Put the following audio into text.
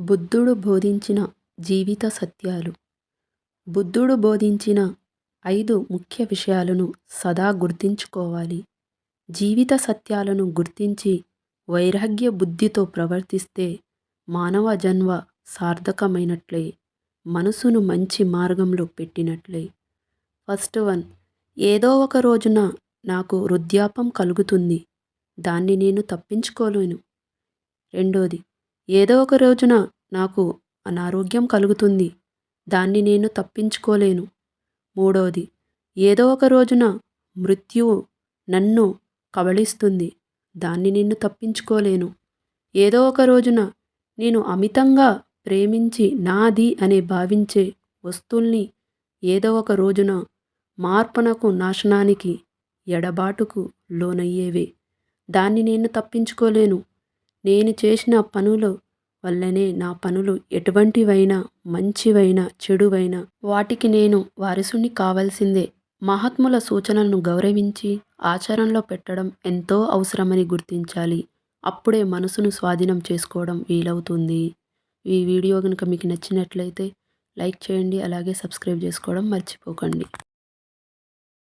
బుద్ధుడు బోధించిన జీవిత సత్యాలు. బుద్ధుడు బోధించిన ఐదు ముఖ్య విషయాలను సదా గుర్తుంచుకోవాలి. జీవిత సత్యాలను గుర్తించి వైరాగ్య బుద్ధితో ప్రవర్తిస్తే మానవ జన్మ సార్థకమైనట్లే మనసును మంచి మార్గంలో పెట్టినట్లే. ఫస్ట్ వన్ ఏదో ఒక రోజున నాకు వృద్ధాపం కలుగుతుంది. దాన్ని నేను తప్పించుకోలేను. రెండోది ఏదో ఒక రోజున నాకు అనారోగ్యం కలుగుతుంది. దాన్ని నేను తప్పించుకోలేను. మూడవది ఏదో ఒక రోజున మృత్యువు నన్ను కబళిస్తుంది. దాన్ని నేను తప్పించుకోలేను. ఏదో ఒక రోజున నేను అమితంగా ప్రేమించి నాది అనే భావించే వస్తువుల్ని ఏదో ఒక రోజున మార్పనకు నాశనానికి ఎడబాటుకు లోనయ్యేవే. దాన్ని నేను తప్పించుకోలేను. నేను చేసిన పనుల వల్లనే నా పనులు ఎటువంటివైనా మంచివైనా చెడువైనా వాటికి నేను వారసుని కావాల్సిందే. మహాత్ముల సూచనలను గౌరవించి ఆచరణలో పెట్టడం ఎంతో అవసరమని గుర్తించాలి. అప్పుడే మనసును స్వాధీనం చేసుకోవడం వీలవుతుంది. ఈ వీడియో కనుక మీకు నచ్చినట్లయితే లైక్ చేయండి అలాగే సబ్స్క్రైబ్ చేసుకోవడం మర్చిపోకండి.